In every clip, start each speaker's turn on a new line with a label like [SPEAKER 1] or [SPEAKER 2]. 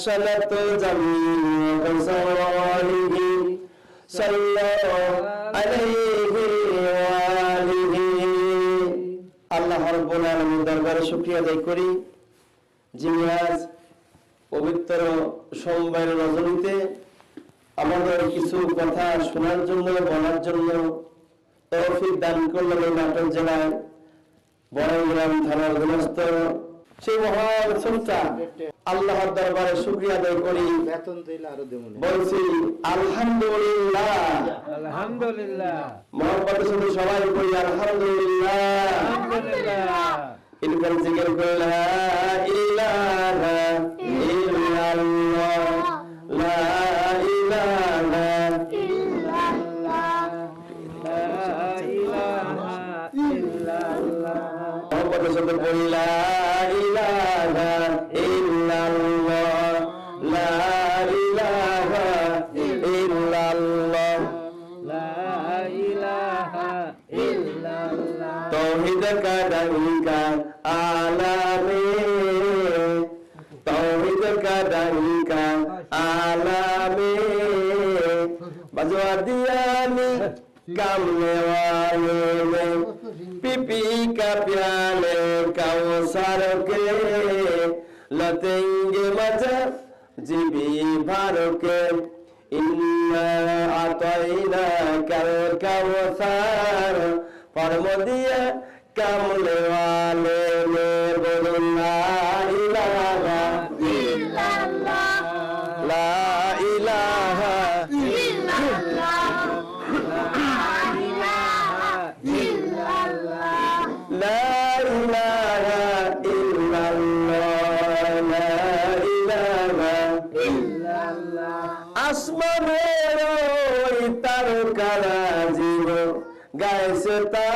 [SPEAKER 1] حسنت جميع خصاله صلى عليه وآله আল্লাহ রব্বুল আলামিন দরবারে শুকরিয়া আদায় করি যিনি আজ পবিত্র সোমবার রজনীতে আমাদের কিছু কথা শোনার জন্য বলার জন্য তৌফিক দান করলেন এই নাটক জেলায় বড়গ্রাম থানার অধীনস্থ সেই মহান সন্তান আল্লাহর দরবারে শুকরিয়া আদায় করি।
[SPEAKER 2] বেতন দিলে আরও দেব
[SPEAKER 1] বলছি আলহামদুলিল্লাহ।
[SPEAKER 3] আলহামদুলিল্লাহ।
[SPEAKER 1] মহব্বতের সাথে সবাই বলি আলহামদুলিল্লাহ।
[SPEAKER 3] আলহামদুলিল্লাহ।
[SPEAKER 1] ইনকাম জিকির করলা ইলাহা alame tauhid kadai ka alame bajwa diani kamne wale pipi ka pyale kausar ke লতেঙ্গে মাঝে জীবি ভারকে ইন্না আতাইনা কাল কাউসার ফরম দিয়ে কামলে ওয়ালে মে বলুন লা ইলাহা লা ইলাহা লা ইলাহা ইল্লাল্লাহ লা ইলাহা আসমানের ওই তারকারা জীব, গাইছে তারা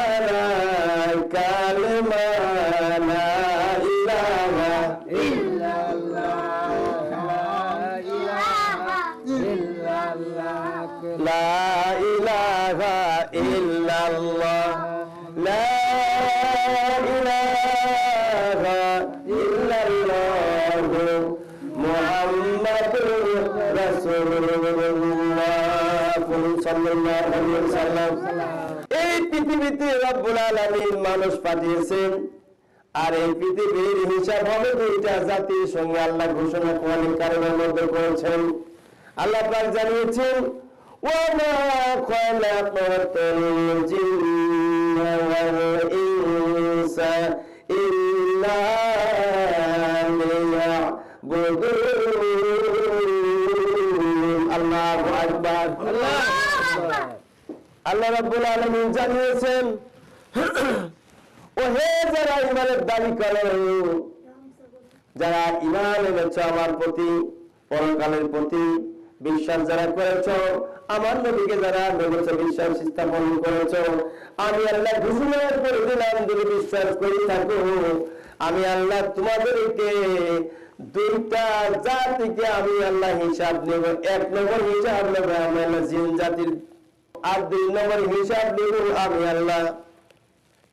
[SPEAKER 1] পাঠিয়েছেন আর এই পৃথিবীর হিসাব হবে দুইটা জাতির সঙ্গে আল্লাহ ঘোষণা কোরআনের কারণের মধ্যে করেছেন। আল্লাহ পাক জানিয়েছেন আল্লাহু রাব্বুল আলামিন জানিয়েছেন যারা ইমানের দাবি করে, যারা ইমান এনেছ আমার প্রতি, পরকালের প্রতি বিশ্বাস যারা করেছ, আমার নবীকে যারা নবীকে বিশ্বাস স্থাপন করেছ, আমি আল্লাহ ঘোষণা করে দিলাম যদি বিশ্বাস করি থাকো। আমি আল্লাহ তোমাদেরকে দুইটা জাতিকে আমি আল্লাহ হিসাব নেব। এক নম্বর হিসাব নেব, আমি আল্লাহ জিন জাতির, আর দুই নম্বর হিসাব নেব, আমি আল্লাহ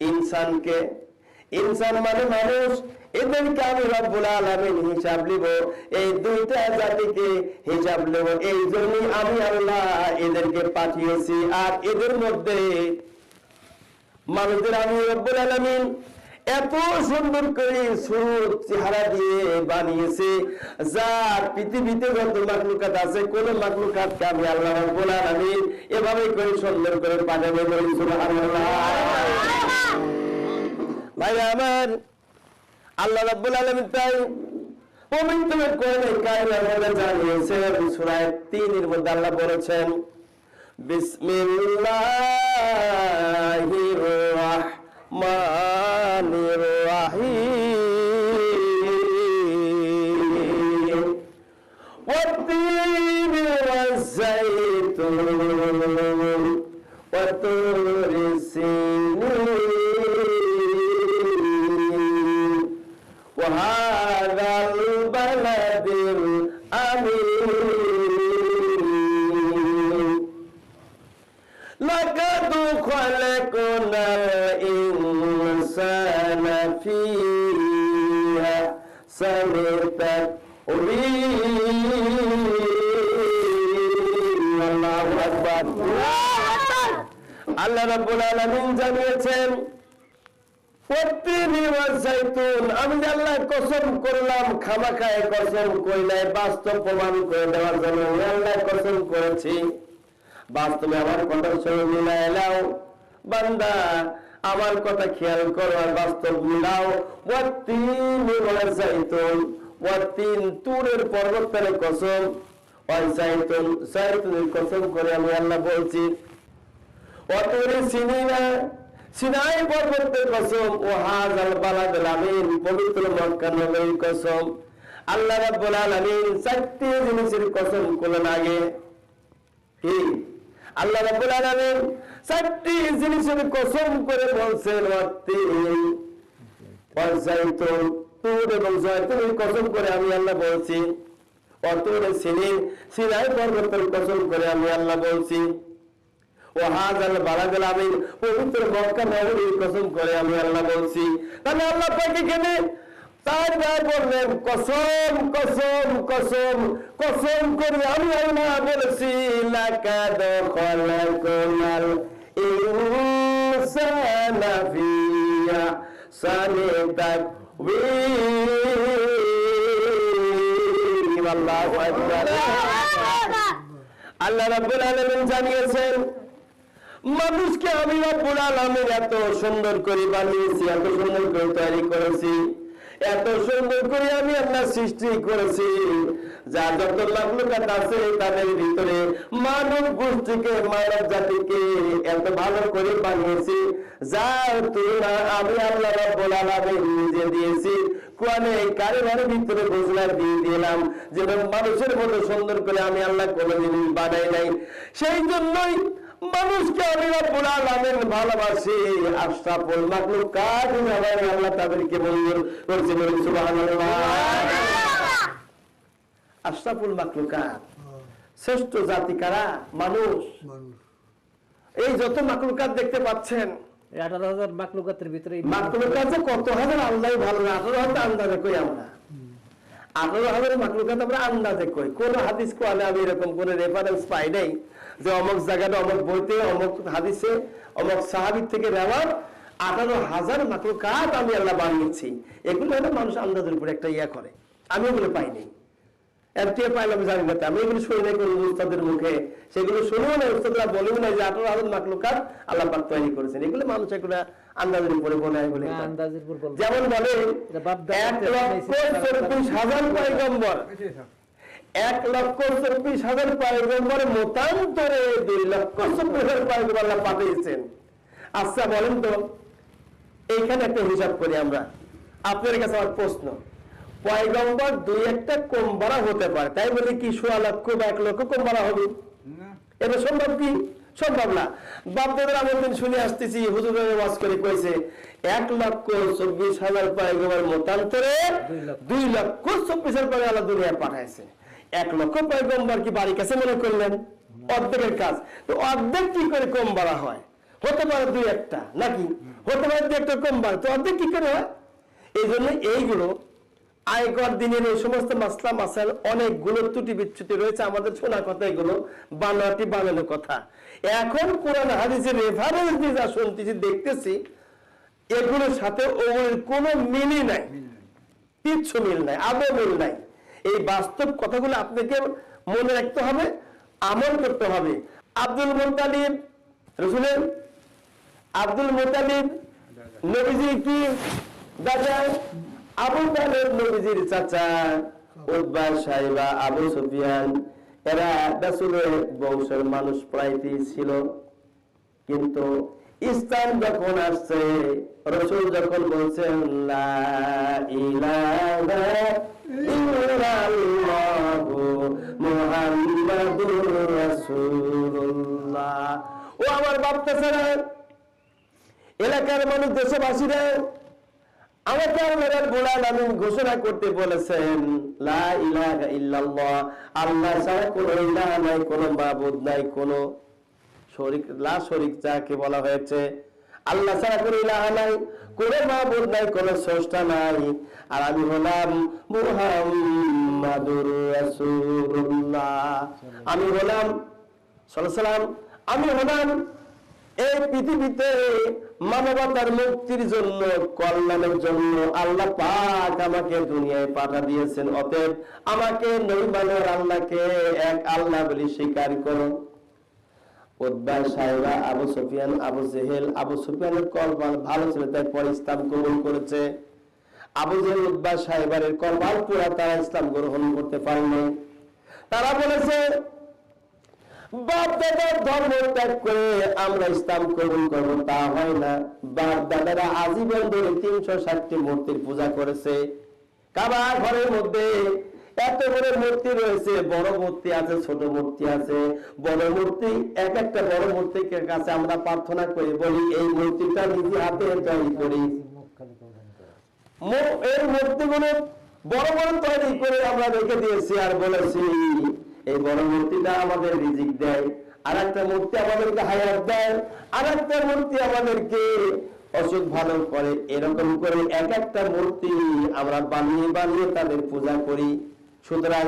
[SPEAKER 1] ইনসানকে। ইনসান মানে মানুষ। এদেরকে আমি রব্বুল আলমিন হিসাব নিব এই দুইটা জাতিকে হিসাব নেব এই জন্যই আমি আল্লাহ এদেরকে পাঠিয়েছি। আর এদের মধ্যে মানুষদের আমি রব্বুল আলামিন এত সুন্দর করে সুর, চেহারা দিয়ে বানিয়েছে। যার পৃথিবীতে যত মাকলুকাত আছে, কোন মাকলুকাতকে আমি আল্লাহ রব্বুল আলামিন এভাবে করে সুন্দর করে পাঠাবে বলি ভাই, আমার আল্লাহ রাব্বুল আলামিন তাই পবিত্র কোরআনে মধ্যে জানিয়েছেন সূরা 3 এর মধ্যে আল্লাহ বলেছেন, বিসমিল্লাহির কসম করলাম, খামাখায় কসম করি নাই, বাস্তব প্রমাণ করে দেওয়ার জন্য আল্লাহ কসম করেছি। বাস্তবে আমার কথার সঙ্গে মিলাই বান্দা, আমার কথা খেয়াল করো আর বাস্তব মিলাও। ওয়াতিনি ওয়াসাইতুন ওয়াতিন তুরের পর্বতের কসম। ওয়াসাইতুন সাইতুনের কসম করে আমি আল্লাহ বলছি, অতরে সিনিনা সিনাই পর্বতের কসম, ও হাজাল বালাদ আমিন, পবিত্র মক্কা নগরীর কসম। আল্লাহ রাব্বুল আলামিন চারটি জিনিসের কসম করলেন আগে। কি? আল্লাহ রাব্বুল আলামিন চারটি জিনিসের কসম করে বলছেন অতিন অজাইতুন তুর এবং জয়তুনের কসম করে আমি আল্লাহ বলছি। অতরে সিনিন সিনাই পর্বতের কসম করে আমি আল্লাহ বলছি। আল্লাহ বলছি। আলামিন জানিয়েছেন মানুষকে আমি রব্বুল আলামিন এত সুন্দর করে বানিয়েছি, এত সুন্দর করে তৈরি করেছি, এত সুন্দর করে আমি আল্লাহ সৃষ্টি করেছি। যা যত মাকলুকাত আছে তাদের ভিতরে মানব গোষ্ঠীকে, মানব জাতিকে এত ভালো করে বানিয়েছি। যার তুলনা আমি আল্লাহ রব্বুল আলামিন নিজে দিয়েছি। কোরআনে কারিমার ভিতরে ঘোষণা দিয়ে দিলাম যে, মানুষের মতো সুন্দর করে আমি আল্লাহ কোনোদিন বানাই নাই। সেই জন্যই মানুষকে আমি রব্বুল আলামিন ভালোবাসি আশরাফুল মাখলুকাত আমার আল্লাহ তাদেরকে মঞ্জুর করেছে বলে সুবহানাল্লাহ। আশরাফুল মাখলুকাত শ্রেষ্ঠ জাতি কারা? মানুষ। এই যত মাকলুকাত দেখতে পাচ্ছেন
[SPEAKER 3] আঠারো হাজার মাকলুকাতের ভিতরে
[SPEAKER 1] মাকলুকাত যে কত হাজার আল্লাহ ভালো না আঠারো হাজার আন্দাজে কই আমরা? আঠারো হাজার মাকলুকাত আমরা আন্দাজে কই? কোন হাদিস কোয়ালে আমি এরকম কোন রেফারেন্স পাই নাই। যে অমুক জায়গাটা অমুক বইতে অমুক হাদিসে অমুক সাহাবির থেকে রেওয়ার আঠারো হাজার মাকলুকাত আমি আল্লাহ বানিয়েছি। এগুলো হলো মানুষ আন্দাজের উপরে একটা ইয়া করে। আমি ওগুলো পাইনি। এমটিএ পাইলাম জানি না আমি এগুলো শুনি নাই কোনো উস্তাদের মুখে। সেগুলো শুনেও না উস্তাদরা বলেও না যে আঠারো হাজার আল্লাহ পাক তৈরি করেছেন। এগুলো মানুষ এগুলো আন্দাজের উপরে বলে বলে
[SPEAKER 3] হ্যাঁ, বলব।
[SPEAKER 1] যেমন বলে
[SPEAKER 3] এটা
[SPEAKER 1] এক লক্ষ চব্বিশ হাজার পয়গম্বর। এক লক্ষ চব্বিশ হাজার পয়গম্বর মতান্তরে দুই লক্ষ চব্বিশ হাজার পয়গম্বর আল্লাহ পাঠিয়েছেন। আচ্ছা বলেন তো এইখানে একটা হিসাব করি আমরা। আপনার কাছে আমার প্রশ্ন পয়গম্বর দুই একটা কম বাড়া হতে পারে তাই বলে কি সোয়া লক্ষ বা এক লক্ষ কম বাড়া হবে এটা সম্ভব কি? সম্ভব না। বাপদাদের দিন শুনে আসতেছি হুজুর ওয়াজ করে কইছে এক লক্ষ চব্বিশ হাজার পয়গম্বর মতান্তরে
[SPEAKER 3] দুই লক্ষ।
[SPEAKER 1] চব্বিশ হাজার পয়গম্বর আল্লাহ দুনিয়া পাঠাইছে। এক লক্ষ পয়গম্বর কি বাড়ির কাছে মনে করলেন? অর্ধেকের কাজ। তো অর্ধেক কি করে কম বাড়া হয়? হতে পারে দুই একটা, নাকি? হতে পারে দুই একটা কম বাড়ে। তো অর্ধেক কি করে হয়? এই জন্য এইগুলো আয়কর দিনের এই সমস্ত মাসলা মাসাল অনেকগুলো ত্রুটি বিচ্যুতি রয়েছে আমাদের শোনা কথা এগুলো বানাটি বানানো কথা। এখন কোরআন, হাদিসের রেফারেন্স দিয়ে যা শুনতেছি, দেখতেছি, এগুলোর সাথে ওগুলোর কোনো মিলই নাই। কিচ্ছু মিল নাই, আদৌ মিল নাই। এই বাস্তব কথাগুলো আপনাকে মনে রাখতে হবে, আমল করতে হবে। আব্দুল মোতালিব রসুলের আব্দুল মোতালিব নবীজি কি? দাদা আবু তালেব, নবীজির চাচা সাহেবা আবু সুফিয়ান, এরা রাসূলের বংশের মানুষ প্রায়টি ছিল। কিন্তু ইসলাম যখন আসছে, রসুল যখন বলছেন ও আমার বাপটা এলাকার মানুষ, দেশবাসীরা আমাকে আল্লাহ রাব্বুল আলামিন ঘোষণা করতে বলেছেন, লা ইলাহা ইল্লাল্লাহ, আল্লাহ ছাড়া কোনো ইলাহ নাই, কোনো মাবুদ নাই, কোনো শরিক, লা শরিক যাকে বলা হয়েছে। আল্লাহ ছাড়া কোনো ইলাহা নাই, কোনো মাবুদ নাই, কোনো স্রষ্টা নাই। আর আমি হলাম মুহাম্মাদুর রাসূলুল্লাহ। আমি হলাম সাল্লাম আমি হলাম এই পৃথিবীতে মানবতার মুক্তির জন্য, কল্যাণের জন্য আল্লাহ পাক আমাকে দুনিয়ায় পাঠা দিয়েছেন। অতএব আমাকে নৈবানের আল্লাহকে এক আল্লাহ বলে স্বীকার করো। সাহেবা আবু সুফিয়ান, আবু জেহেল, আবু সুফিয়ানের ভালো ছিল, তাই পরে ইসলাম করেছে। আবু জেহেল পুরা তারা ইসলাম গ্রহণ করতে পারেনি। তারা বলেছে ধর্ম ত্যাগ করে আমরা ইসলাম কবুল করব, তা হয় না। বাপ দাদারা আজীবন ধরে তিনশো ষাটটি মূর্তির পূজা করেছে। কাবা ঘরের মধ্যে এত বড় মূর্তি রয়েছে, বড় মূর্তি আছে, ছোট মূর্তি আছে। বড় মূর্তি, এক একটা বড় মূর্তির কাছে আমরা প্রার্থনা করি, বলি, এই মূর্তিটা নিজে হাতে তৈরি করি। এই মূর্তিগুলো বড় বড় তৈরি করে আমরা রেখে দিয়েছি আর বলেছি, এই বড় মূর্তিটা আমাদের রিজিক দেয় আর একটা মূর্তি আমাদেরকে হায়াত দেয় আর একটা মূর্তি আমাদেরকে অসুখ ভালো করে। এরকম করে এক একটা মূর্তি আমরা বানিয়ে বানিয়ে তাদের পূজা করি। সুতরাং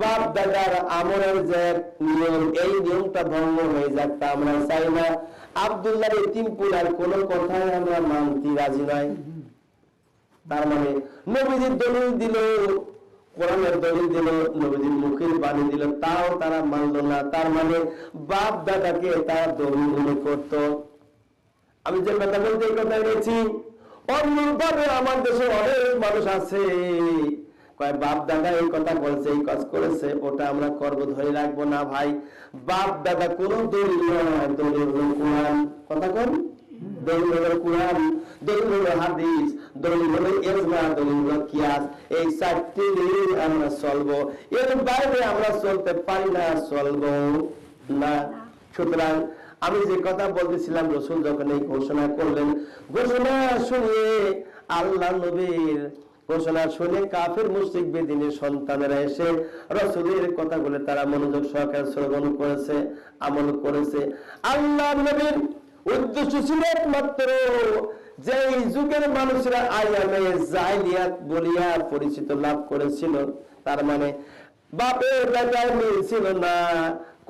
[SPEAKER 1] বাপ দাদার আমলের যে নিয়ম, এই নিয়মটা ভঙ্গ হয়ে যাক তা আমরা চাই না। আবদুল্লাহ এতিম পুলার কোনো কথাই আমরা মানতে রাজি নয়। তার মানে নবীজির দলিল দিল, কোরআনের দলিল দিল, নবীজির মুখের বাণী দিল, তাও তারা মানলো না। তার মানে বাপ দাদাকে তারা দলিল মনে করত। আমি যে কথা বলতে এই কথা এনেছি অন্যভাবে আমার দেশে অনেক মানুষ আছে। কয় বাপ দাদা এই কথা বলছে, এই কাজ করেছে, ওটা আমরা করব, ধরে রাখব না ভাই। বাপ দাদা কোনো দলিল নয় দলিল কোরআন। কথা কোন। দলিল কোরআন, দলিল হাদিস, দলিল ইজমা, দলিল কিয়াস। এই চারটি নিয়ে আমরা এর বাইরে আমরা চলতে পারি না না। সুতরাং আমি যে কথা বলতেছিলাম, রসুল যখন এই ঘোষণা করলেন, ঘোষণা শুনিয়ে আল্লাহ নবীর ঘোষণা শুনে কাফের মুশরিক বেদিনের সন্তানেরা এসে রসুলের কথাগুলো তারা মনোযোগ সহকারে শ্রবণ করেছে, আমল করেছে। আল্লাহ নবীর উদ্দেশ্য ছিল একমাত্র যে যুগের মানুষরা আয়ামে জাইলিয়াত বলিয়া পরিচিত লাভ করেছিল, তার মানে বাপের বেটার মিল ছিল না,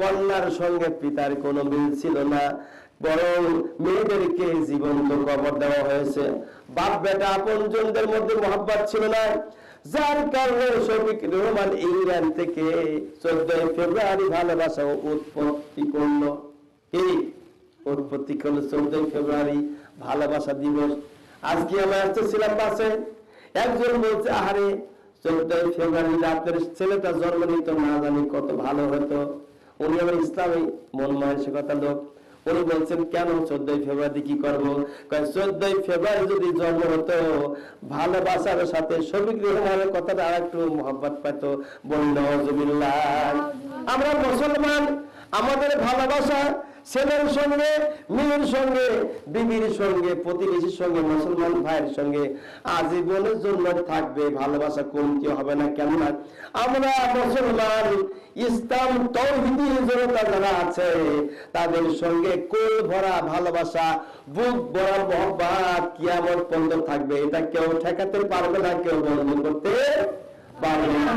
[SPEAKER 1] কন্যার সঙ্গে পিতার কোনো মিল ছিল না। বরং মেয়েদেরকে জীবন্ত কবর দেওয়া হয়েছে। বাপ বেটা আপনজনদের মধ্যে মহাব্বত ছিল না। যার কারণে শফিক রহমান ইংল্যান্ড থেকে চোদ্দই ফেব্রুয়ারি ভালোবাসা উৎপত্তি করল। কি? উৎপত্তি করল চোদ্দই ফেব্রুয়ারি ভালোবাসা দিবস। আজকে আমরা আসতেছিলাম বাসে একজন বলছে, আহারে, চোদ্দই ফেব্রুয়ারি আপনার ছেলেটা জন্ম নিত, না জানি কত ভালো হতো। উনি আমার ইসলামী মন মানসিকতা লোক। উনি বলছেন কেন চোদ্দই ফেব্রুয়ারি কি করব? চোদ্দই ফেব্রুয়ারি যদি জন্ম হতো ভালোবাসার সাথে রহমানের কথাটা আর একটু মহব্বত পাইতো। বলল আমরা মুসলমান আমাদের ভালোবাসা ছেলের সঙ্গে, মেয়ের সঙ্গে, বিবির সঙ্গে, প্রতিবেশীর সঙ্গে, মুসলমান ভাইয়ের সঙ্গে আজীবনের জন্য থাকবে, ভালোবাসা কমতি হবে না কেন না আমরা মুসলমান, ইসলাম তৌহিদি জনতা যারা আছে, তাদের সঙ্গে কোল ভরা ভালোবাসা, বুক ভরা মহব্বত কিয়ামত পর্যন্ত থাকবে। এটা কেউ ঠেকাতে পারবে না, কেউ বন্ধ করতে পারবে না।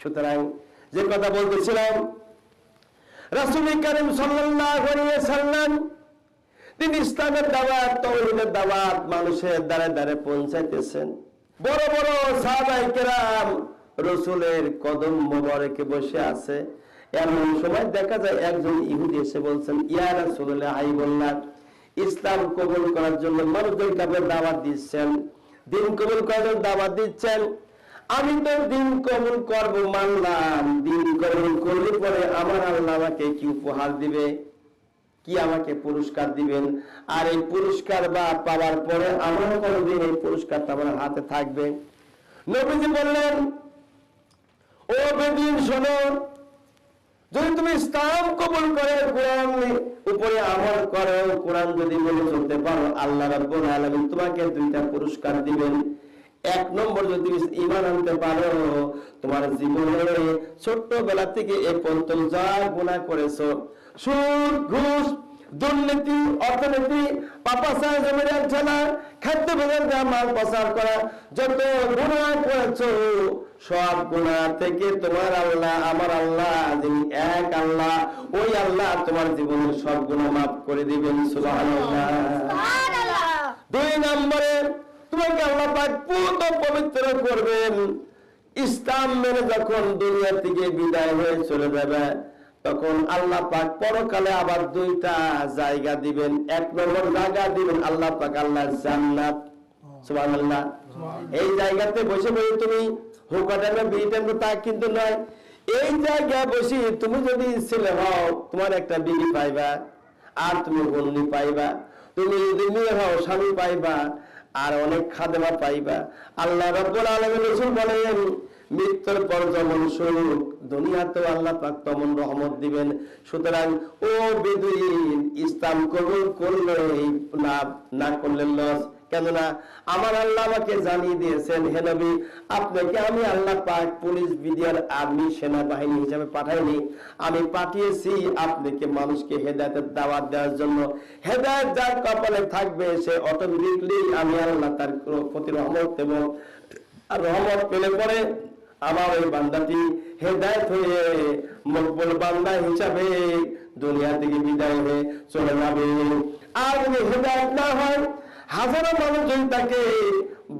[SPEAKER 1] সুতরাং যে কথা বলতেছিলাম রাসূল করিম সাল্লাম তিনি ইসলামের দাওয়াত, তৌহিদের দাওয়াত মানুষের দ্বারে দ্বারে পৌঁছাইতেছেন। বড় বড় সাহাবাই কেরাম রসুলের কদম মোবারকে বসে আছে। এমন সময় দেখা যায় একজন ইহুদি এসে বলছেন, ইয়া রাসূলুল্লাহ হাইবুল্লাহ ইসলাম কবুল করার জন্য মানুষদেরকে আপনি দাওয়াত দিচ্ছেন, দিন কবুল করার জন্য দাওয়াত দিচ্ছেন আমি তো দিন কবুল করব মানলাম, দিন কবুল করলে পরে আমার আল্লাহ আমাকে কি উপহার দিবে? কি আমাকে পুরস্কার দিবেন? আর এই পুরস্কার বা পাওয়ার পরে আমার কোনদিন এই পুরস্কারটা আমার হাতে থাকবে? নবীজি বললেন, ও বেদিন শোনো, যদি তুমি ইসলাম কবুল করে, কোরআন উপরে আমল করো, কোরআন যদি বলে চলতে পারো, আল্লাহ রাব্বুল আলামিন তোমাকে দুইটা পুরস্কার দিবেন। এক নম্বর যদি তুমি ইমান আনতে পারো তোমার জীবনে ছোট্টবেলা থেকে এ পর্যন্ত যা গুণা করেছ সুদ ঘুষ দুর্নীতি অর্থনীতি পাপাসা জমির খাদ্য মাল প্রচার করা যত গুণা করেছ সব গুণা থেকে তোমার আল্লাহ আমার আল্লাহ যিনি এক আল্লাহ ওই আল্লাহ তোমার জীবনের সব গুণা মাফ করে দিবেন সুবহানাল্লাহ। দুই নম্বরে তোমাকে আল্লাহ পাক পুত পবিত্র করবেন। ইসলাম মেনে যখন দুনিয়া থেকে বিদায় হয়ে চলে যাবে তখন আল্লাহ পাক পরকালে আবার দুইটা জায়গা দিবেন। এক নম্বর জায়গা দিবেন আল্লাহ পাক আল্লাহ জান্নাত। সুবহানাল্লাহ। এই জায়গাতে বসে বসে তুমি হুকাটানো বিটানো তা কিন্তু নয়। এই জায়গায় বসে তুমি যদি ছেলে হও তোমার একটা বিবি পাইবা আর তুমি বন্দি পাইবা। তুমি যদি মেয়ে হও স্বামী পাইবা আর অনেক খাদেমা পাইবা। আল্লাহ রব্বুল আলমী রসুল বলেন, মৃত্যুর পর যেমন সুখ, দুনিয়াতেও আল্লাহ পাক তেমন রহমত দিবেন। সুতরাং, ও বেদুইন, ইসলাম কবুল করলে লাভ না করলে লস কেননা আমার আল্লাহ আমাকে জানিয়ে দিয়েছেন, হে নবী, আপনাকে আমি আল্লাহ পাক পুলিশ বিডিআর আর্মি সেনাবাহিনী হিসাবে পাঠাইনি। আমি পাঠিয়েছি আপনাকে মানুষকে হেদায়তের দাওয়াত দেওয়ার জন্য। হেদায়ত যার কপালে থাকবে, সে অটোমেটিকলি আমি আল্লাহ তার প্রতি রহমত এবং আর রহমত পেলে পরে আমার ওই বান্দাটি হেদায়ত হয়ে মকবুল বান্দা হিসাবে দুনিয়া থেকে বিদায় হয়ে চলে যাবে। আর যদি হেদায়ত না হয় হাজারো মানুষ যদি তাকে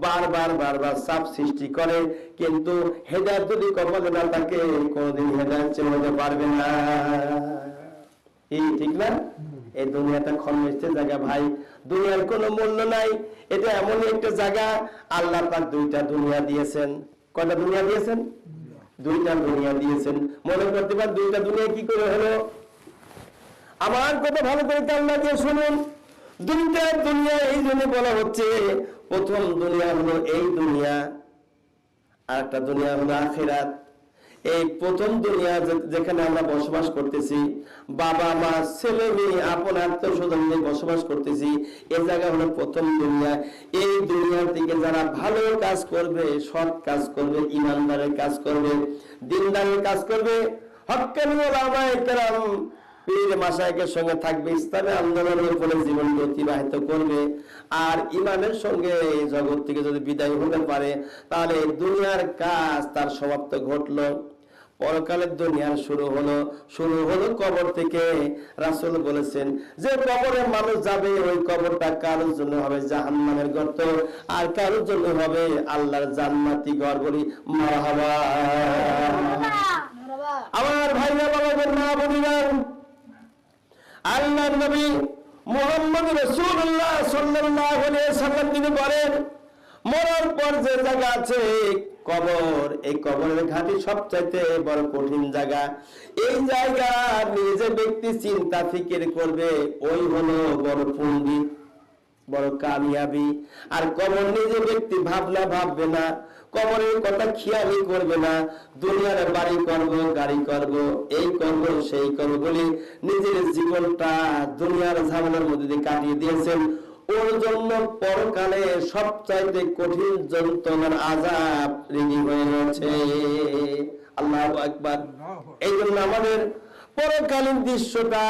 [SPEAKER 1] বারবার বারবার চাপ সৃষ্টি করে, কিন্তু হেদায়ত যদি কপালে না থাকে কোনোদিন হেদায়ত চেয়ে পারবে না। এই ঠিক না? এই দুনিয়াটা ক্ষণমিষ্টের জায়গা ভাই। দুনিয়ার কোনো মূল্য নাই। এটা এমনই একটা জায়গা, আল্লাহ পাক দুইটা দুনিয়া দিয়েছেন। কয়টা দুনিয়া দিয়েছেন? দুইটা দুনিয়া দিয়েছেন। মনে করতে পার দুইটা দুনিয়া কি করে হলো? আমার কথা ভালো করে কান্না দিয়ে শুনুন। দুইটা দুনিয়া, এই জন্য বলা হচ্ছে প্রথম দুনিয়া হলো এই দুনিয়া আর একটা দুনিয়া হলো আখেরাত। এই প্রথম দুনিয়া যেখানে আমরা বসবাস করতেছি, বাবা, মা, ছেলে মেয়ে, আপন আত্মস্বজন নিয়ে বসবাস করতেছি এই জায়গা হলো প্রথম দুনিয়া। এই দুনিয়ার থেকে যারা ভালো কাজ করবে, সৎ কাজ করবে, ইমানদারের কাজ করবে, দিনদারের কাজ করবে হক্কানি ওলামায়ে কেরাম পীর মাসায়কের সঙ্গে থাকবে ইসলামী আন্দোলনের উপরে জীবনকে অতিবাহিত করবে। আর ইমানের সঙ্গে এই জগৎ থেকে যদি বিদায় হতে পারে তাহলে দুনিয়ার কাজ তার সমাপ্ত ঘটলো। পরকালের দুনিয়ার শুরু হলো শুরু হলো কবর থেকে। রাসূল বলেছেন যে কবরে মানুষ যাবে ওই কবরটা কারোর জন্য হবে জাহান্নামের গর্ত আর কারোর জন্য হবে আল্লাহর জান্নাতি ঘর বলি মারহাবা। আমার ভাইরা বাবাদের মা বোনেরা আল্লাহর নবী মোহাম্মদ রসুল্লাহ আলাইহি সাল্লাম তিনি বলেন, মরার পর যে জায়গা আছে, কবর, এই কবরের ঘাটি সবচাইতে বড় কঠিন জায়গা। এই জায়গা নিজে ব্যক্তি চিন্তা ফিকির করবে, ওই হলো বড় পণ্ডিত। বড় কামিয়াবি। আর কবর নিজে ব্যক্তি ভাবনা ভাববে না। কবরের কথা খেয়ালই করবে না। দুনিয়ার বাড়ি করব গাড়ি করব এই করব সেই করব বলে নিজের জীবনটা দুনিয়ার ঝামেলার মধ্যে দিয়ে কাটিয়ে দিয়েছেন। ওর জন্য পরকালে সবচাইতে কঠিন যন্ত্রণার আজাব রেডি হয়ে রয়েছে। আল্লাহ একবার এই জন্য আমাদের পরকালীন দৃশ্যটা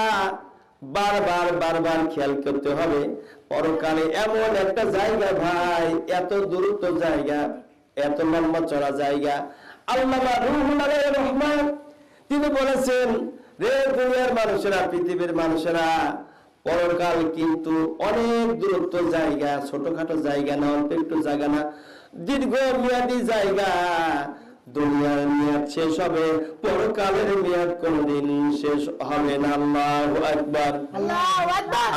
[SPEAKER 1] বারবার বারবার খেয়াল করতে হবে। পরকালে এমন একটা জায়গা ভাই, এত দূরত্ব জায়গা, এত লম্বা চড়া জায়গা। আল্লামা রহমান, তিনি বলেছেন, রে দুনিয়ার মানুষেরা, পৃথিবীর মানুষেরা, পরকাল কিন্তু অনেক দূরত্ব জায়গা, ছোটখাটো জায়গা না, অল্প একটু জায়গা না দীর্ঘ মেয়াদি জায়গা। দুনিয়ার মেয়াদ শেষ হবে পরকালের মেয়াদ কোনদিন শেষ হবে না। আল্লাহু আকবার।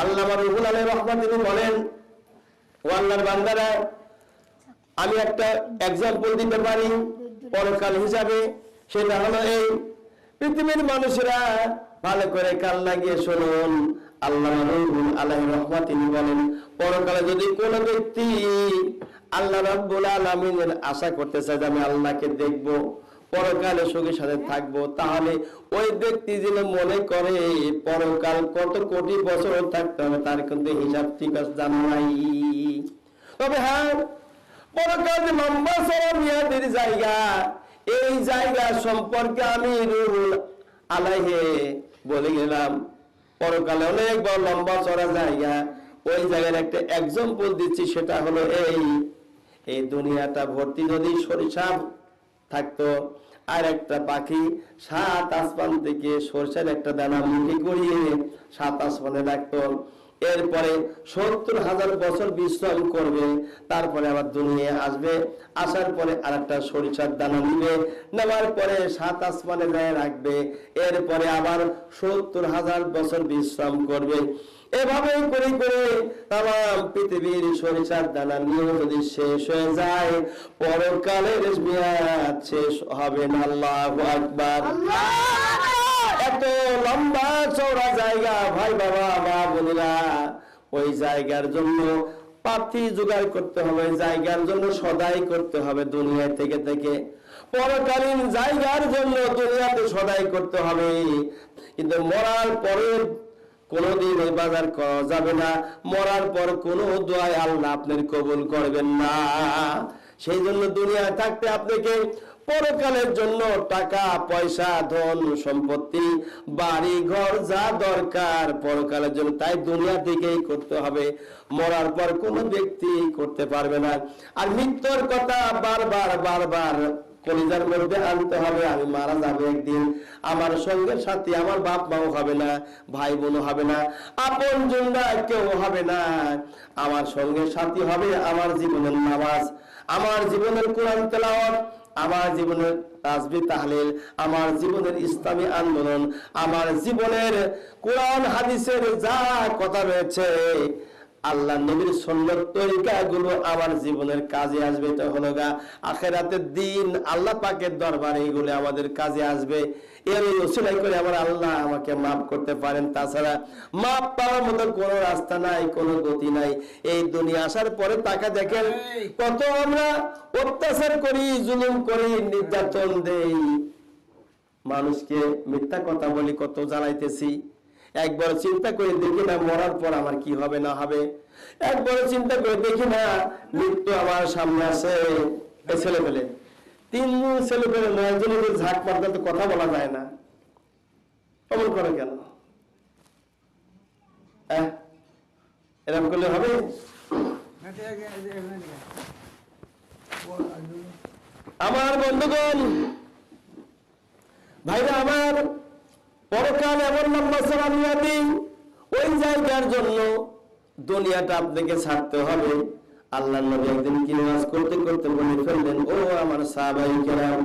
[SPEAKER 1] আল্লাহ রুহুল রহমান তিনি বলেন ও আল্লাহর বান্দারা আমি একটা এক্সাম্পল দিতে পারি পরকাল হিসাবে। সেটা হলো এই পৃথিবীর মানুষেরা ভালো করে কাল লাগিয়ে শুনুন। আল্লাহ রহুল রহমত তিনি বলেন পরকালে যদি কোনো ব্যক্তি আল্লাহ রাব্বুল আলামিনের আশা করতে চায় যে আমি আল্লাহকে দেখব, পরকালে সুখের সাথে থাকব। তাহলে ওই ব্যক্তি যেন মনে করে পরকাল কত কোটি বছর থাকতে হবে, তার কিন্তু হিসাব ঠিক আছে জানা নাই। তবে হ্যাঁ পরকাল যে লম্বা সরা মেয়াদের জায়গা, এই জায়গা সম্পর্কে আমি রুহুল আলাইহে বলে গেলাম। পরকালে অনেক বড় লম্বা চড়া জায়গা, ওই জায়গার একটা এক্সাম্পল দিচ্ছি, সেটা হলো এই এই দুনিয়াটা ভর্তি যদি সরিষা থাকতো, আর একটা পাখি সাত আসমান থেকে সরষের একটা দানা মুখে গড়িয়ে সাত আসমানে রাখতো। এরপরে সত্তর হাজার বছর বিশ্রাম করবে, তারপরে আবার দুনিয়া আসবে, আসার পরে আর একটা সরিষার দানা নিবে, নেওয়ার পরে সাত আসমানে গায়ে রাখবে, এরপরে আবার সত্তর হাজার বছর বিশ্রাম করবে। এভাবেই করে করে তাম পৃথিবীর সরিষার দানা নিয়ে যদি শেষ হয়ে যায় পরকালের মেয়াদ শেষ হবে না। আল্লাহ আকবার। এত লম্বা চওড়া জায়গা ভাই বাবা মা বোনেরা ওই জায়গার জন্য পাথি জোগাড় করতে হবে জায়গার জন্য সদাই করতে হবে দুনিয়া থেকে থেকে। পরকালীন জায়গার জন্য দুনিয়াতে সদাই করতে হবে। কিন্তু মরার পরে কোনোদিন ওই বাজার করা যাবে না। মরার পর কোনো দোয়াই আল্লাহ আপনার কবুল করবেন না। সেই জন্য দুনিয়ায় থাকতে আপনাকে পরকালের জন্য টাকা, পয়সা, ধন, সম্পত্তি, বাড়ি, ঘর যা দরকার পরকালের জন্য তাই দুনিয়া থেকেই করতে হবে। মরার পর কোনো ব্যক্তি করতে পারবে না। আর মৃত্যুর কথা বারবার বারবার কলিজার মধ্যে আনতে হবে, আমি মারা যাব একদিন। আমার সঙ্গে সাথী, আমার বাপ মাও হবে না ভাই বোনও হবে না আপন জনরা কেউ হবে না। আমার সঙ্গে সাথী হবে আমার জীবনের নামাজ, আমার জীবনের কোরআন তেলাওয়াত, আমার জীবনের তাসবি তাহলিল, আমার জীবনের ইসলামী আন্দোলন, আমার জীবনের কোরআন, হাদিসের যা কথা রয়েছে আল্লাহ নবীর সুন্নত তরিকা গুলো আমার জীবনের কাজে আসবে এটা হলো গা আখেরাতের দিন। আল্লাহ পাকের দরবারে এগুলো আমাদের কাজে আসবে। এর ওসিলাই করে আমার আল্লাহ আমাকে মাফ করতে পারেন। তাছাড়া মাফ পাওয়ার মতো কোনো রাস্তা নাই কোনো গতি নাই। এই দুনিয়া আসার পরে তাকে দেখেন কত আমরা অত্যাচার করি জুলুম করি নির্যাতন দেই। মানুষকে মিথ্যা কথা বলি কত জ্বালাইতেছি। একবার চিন্তা করে দেখি না, মরার পর আমার কি হবে না হবে। একবার চিন্তা করে দেখি না, মৃত্যু আমার সামনে আছে এই ছেলে পেলে তিন ছেলে পেলে নয় জনের ঝাঁক মারতে কথা বলা যায় না। অমন করে কেন? এরকম করলে হবে? আমার বন্ধুগণ, ভাইরা আমার পরকাল এমন লম্বা সালামিয়া দিন ওই জায়গার জন্য দুনিয়াটা আপনাকে ছাড়তে হবে। আল্লাহ নবী একদিন কি নামাজ করতে করতে বলে ফেললেন, ও আমার সাহাবাই কেরাম,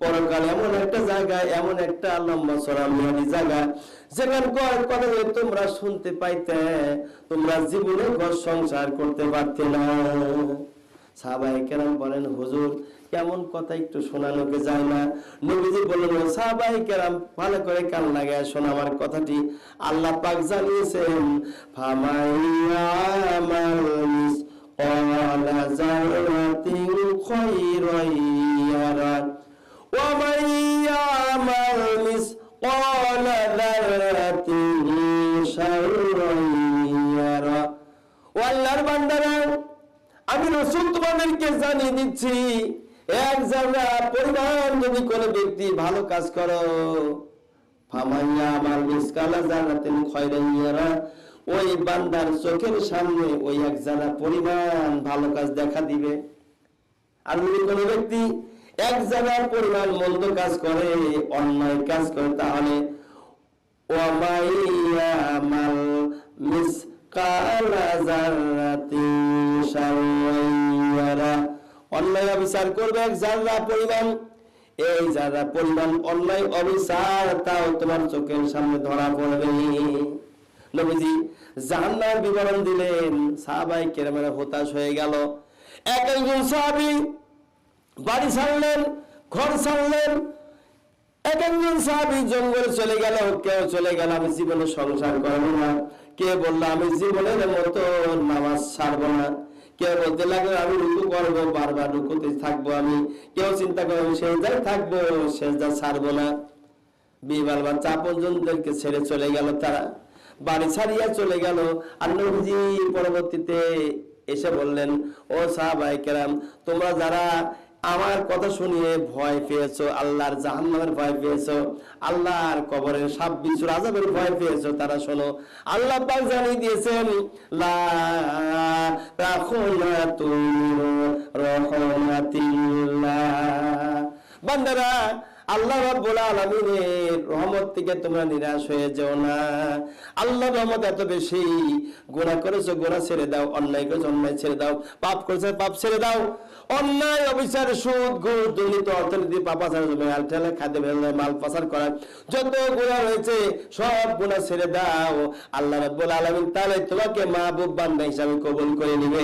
[SPEAKER 1] পরকাল এমন একটা জায়গা, এমন একটা লম্বা সরামিয়াদি জায়গা যেখানকার কথা তোমরা শুনতে পাইতে, তোমরা জীবনে ঘর সংসার করতে পারতে না। সাহাবাই কেরাম বলেন, হুজুর কেমন কথা একটু শোনানোকে যায় না। নবীজি বললেন সাহাবাই কেরাম, ভালো করে কান লাগায় শোনা আমার কথাটি। আল্লাহ পাক জানিয়েছেন আমি রসুল তোমাদেরকে জানিয়ে দিচ্ছি এক যদি কোনো ব্যক্তি ভালো কাজ করো, ফামাইয়া আমার মিসকালা খয়রাইয়ারা ওই বান্দার চোখের সামনে ওই এক জায়গা পরিমাণ ভালো কাজ দেখা দিবে। আর যদি কোনো ব্যক্তি এক জায়গার পরিমাণ মন্দ কাজ করে, অন্যায় কাজ করে, তাহলে ওয়ামাইয়ামাল মিসকালা যাররাতিন শাররান ইয়ারা অন্যায় অবিচার করবে জাররা পরিমাণ, এই যারা পরিমাণ অন্যায় অবিচার, তাও তোমার চোখের সামনে ধরা পড়বে। নবীজি জাহান্নার বিবরণ দিলেন সাহাবাই কেরামেরা হতাশ হয়ে গেল। এক একজন সাহাবি বাড়ি ছাড়লেন, ঘর ছাড়লেন। এক একজন সাহাবি জঙ্গলে চলে গেল, কেউ চলে গেল, আমি জীবনে সংসার করব না। কে বলল, আমি জীবনের মতো নামাজ ছাড়বো না? কেউ বলতে লাগল আমি রুকু করব, বারবার রুকুতে থাকব আমি। কেউ চিন্তা করব আমি সেজদায় থাকব, সেজদা ছাড়বো না। বিবাল চা পর্যন্ত ছেড়ে চলে গেল তারা। বাড়ি ছাড়িয়া চলে গেল। আর নবীজি পরবর্তীতে এসে বললেন, ও সাহাবাই কেরাম, তোমরা যারা আমার কথা শুনিয়ে ভয় পেয়েছ, আল্লাহর জাহান্নামের ভয় পেয়েছ, আল্লাহর কবরের সাপ বিচুর আজাবের ভয় পেয়েছ। তারা শোনো, আল্লাহ পাক জানিয়ে দিয়েছেন, লা রহমাতিল্লাহ। বান্দারা আল্লাহ রাব্বুল আলামিনের রহমত থেকে তোমরা নিরাশ হয়ে যেও না। আল্লাহর রহমত এত বেশি। গুনাহ করেছ, গুনাহ ছেড়ে দাও, অন্যায় করেছ, অন্যায় ছেড়ে দাও, পাপ করেছ, পাপ ছেড়ে দাও। অন্যায়, অবিচার, সুদ ঘুষ দুর্নীতি, অর্থনীতি পাপাচার মাল ঠেলা, খাদ্য মাল পাচার করা, যত গুনাহ রয়েছে, সব গুনাহ ছেড়ে দাও। আল্লাহ রাব্বুল আলামিন তাহলে তোমাকে মাহবুব বান্দা হিসাবে কবুল করে নিবে।